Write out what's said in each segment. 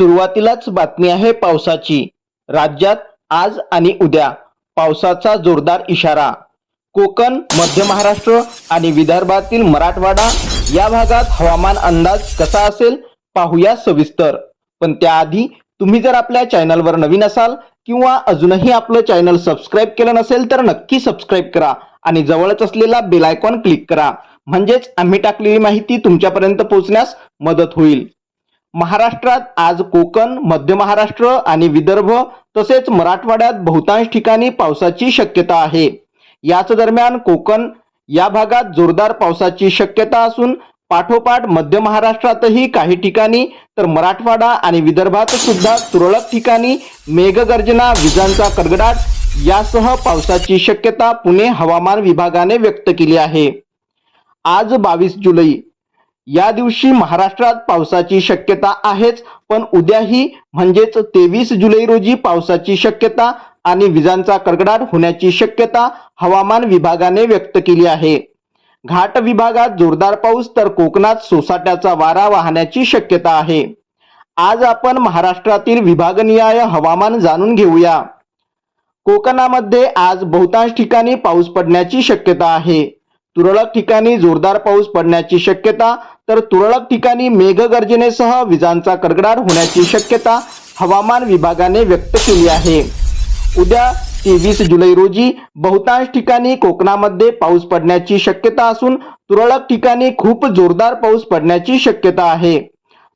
सुरुवातीलाच बातमी आहे पावसाची. राज्यात आज आणि उद्या पावसाचा जोरदार इशारा. कोकण मध्य महाराष्ट्र आणि विदर्भातील मराठवाडा या भागात हवामान अंदाज कसा असेल पाहूया सविस्तर. पण त्याआधी तुम्ही जर आपल्या चॅनलवर नवीन असाल किंवा अजूनही आपलं चॅनल सबस्क्राईब केलं नसेल तर नक्की सबस्क्राईब करा आणि जवळच असलेला बेल आयकॉन क्लिक करा. म्हणजेच आम्ही टाकलेली माहिती तुमच्यापर्यंत पोहोचण्यास मदत होईल. महाराष्ट्रात आज कोकण मध्य महाराष्ट्र आणि विदर्भ तसेच मराठवाड्यात बहुतांश ठिकाणी पावसाची शक्यता आहे. याच दरम्यान कोकण या भागात जोरदार पावसाची शक्यता असून पाठोपाठ मध्य महाराष्ट्रातही काही ठिकाणी तर मराठवाडा आणि विदर्भात सुद्धा तुरळक ठिकाणी मेघगर्जना विजांचा कडकडाट यासह पावसाची शक्यता पुणे हवामान विभागाने व्यक्त केली आहे. आज बावीस जुलै या दिवशी महाराष्ट्रात पावसाची शक्यता आहेच पण उद्याही म्हणजेच तेवीस जुलै रोजी पावसाची शक्यता आणि विजांचा कडकडाट होण्याची शक्यता हवामान विभागाने व्यक्त केली आहे. घाट विभागात जोरदार पाऊस तर कोकणात सोसाट्याचा वारा वाहण्याची शक्यता आहे. आज आपण महाराष्ट्रातील विभागनिहाय हवामान जाणून घेऊया. कोकणामध्ये आज बहुतांश ठिकाणी पाऊस पडण्याची शक्यता आहे. तुरळक ठिकाणी जोरदार पाऊस पडण्याची शक्यता तर तुरळक ठिकाणी मेघगर्जनेसह विजांचा कडकडाट होण्याची शक्यता हवामान विभागाने व्यक्त केली आहे. उद्या तेवीस जुलै रोजी बहुतांश ठिकाणी कोकणामध्ये पाऊस पडण्याची शक्यता असून तुरळक ठिकाणी खूप जोरदार पाऊस पडण्याची शक्यता आहे.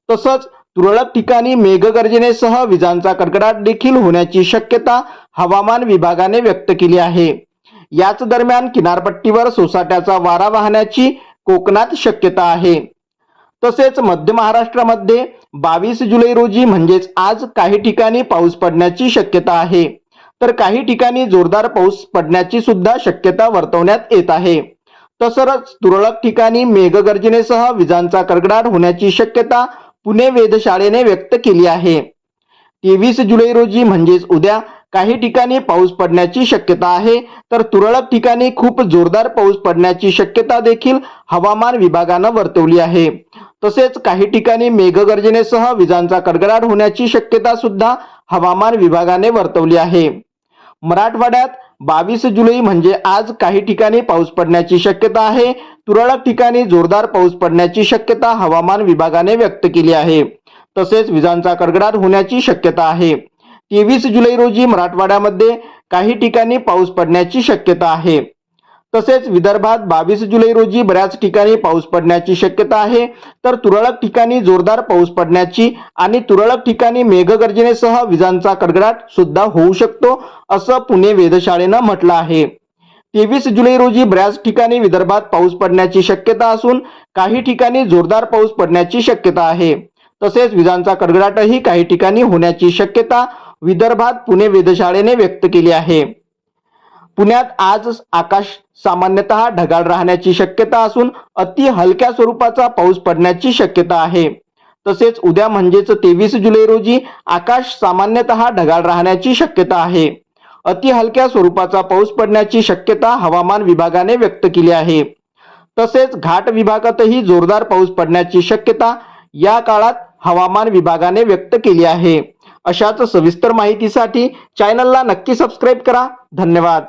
तसंच तुरळक ठिकाणी मेघगर्जनेसह विजांचा कडकडाट देखील होण्याची शक्यता हवामान विभागाने व्यक्त केली आहे. याच दरम्यान किनारपट्टीवर सोसाट्याचा वारा वाहण्याची कोकणात शक्यता आहे. तसेच मध्य महाराष्ट्रामध्ये बावीस जुलै रोजी म्हणजेच आज काही ठिकाणी पाऊस पडण्याची शक्यता आहे. तर काही ठिकाणी जोरदार पाऊस पडण्याची सुद्धा शक्यता वर्तवण्यात येत आहे. तसंच तुरळक ठिकाणी मेघगर्जनेसह विजांचा कडकडाट होण्याची शक्यता पुणे वेधशाळेने व्यक्त केली आहे. तेवीस जुलै रोजी म्हणजेच उद्या काही ठिकाणी पाऊस पडण्याची शक्यता आहे तर तुरळक ठिकाणी खूप जोरदार पाऊस पडण्याची शक्यता देखील हवामान विभागानं वर्तवली आहे. तसेच काही ठिकाणी मेघगर्जनेसह विजांचा कडकडाट होण्याची शक्यता सुद्धा हवामान विभागाने वर्तवली आहे. मराठवाड्यात बावीस जुलै म्हणजे आज काही ठिकाणी पाऊस पडण्याची शक्यता आहे तुरळक ठिकाणी जोरदार पाऊस पडण्याची शक्यता हवामान विभागाने व्यक्त केली आहे. तसेच विजांचा कडकडाट होण्याची शक्यता आहे. तेवीस जुलै रोजी मराठवाड्यामध्ये काही ठिकाणी पाऊस पडण्याची शक्यता आहे. तसेच विदर्भात बावीस जुलै रोजी बऱ्याच ठिकाणी पाऊस पडण्याची शक्यता आहे. तर तुरळक ठिकाणी जोरदार पाऊस पडण्याची आणि तुरळक ठिकाणी मेघगर्जनेसह विजांचा कडकडाट सुद्धा होऊ शकतो असं पुणे वेधशाळेनं म्हटलं आहे. तेवीस जुलै रोजी बऱ्याच ठिकाणी विदर्भात पाऊस पडण्याची शक्यता असून काही ठिकाणी जोरदार पाऊस पडण्याची शक्यता आहे. तसेच विजांचा कडकडाटही काही ठिकाणी होण्याची शक्यता विदर्भात पुणे वेधशाळेने व्यक्त केली आहे. पुण्यात आज आकाश सामान्यतः ढगाळ राहण्याची शक्यता असून अति हलक्या स्वरूपाचा पाऊस पडण्याची शक्यता आहे. तसेच उद्या म्हणजेच तेवीस जुलै रोजी आकाश सामान्यतः ढगाळ राहण्याची शक्यता आहे. अति हलक्या स्वरूपाचा पाऊस पडण्याची शक्यता हवामान विभागाने व्यक्त केली आहे. तसेच घाट विभागातही जोरदार पाऊस पडण्याची शक्यता या काळात हवामान विभागाने व्यक्त केली आहे. अशाच सविस्तर माहितीसाठी चॅनलला नक्की सबस्क्राईब करा. धन्यवाद.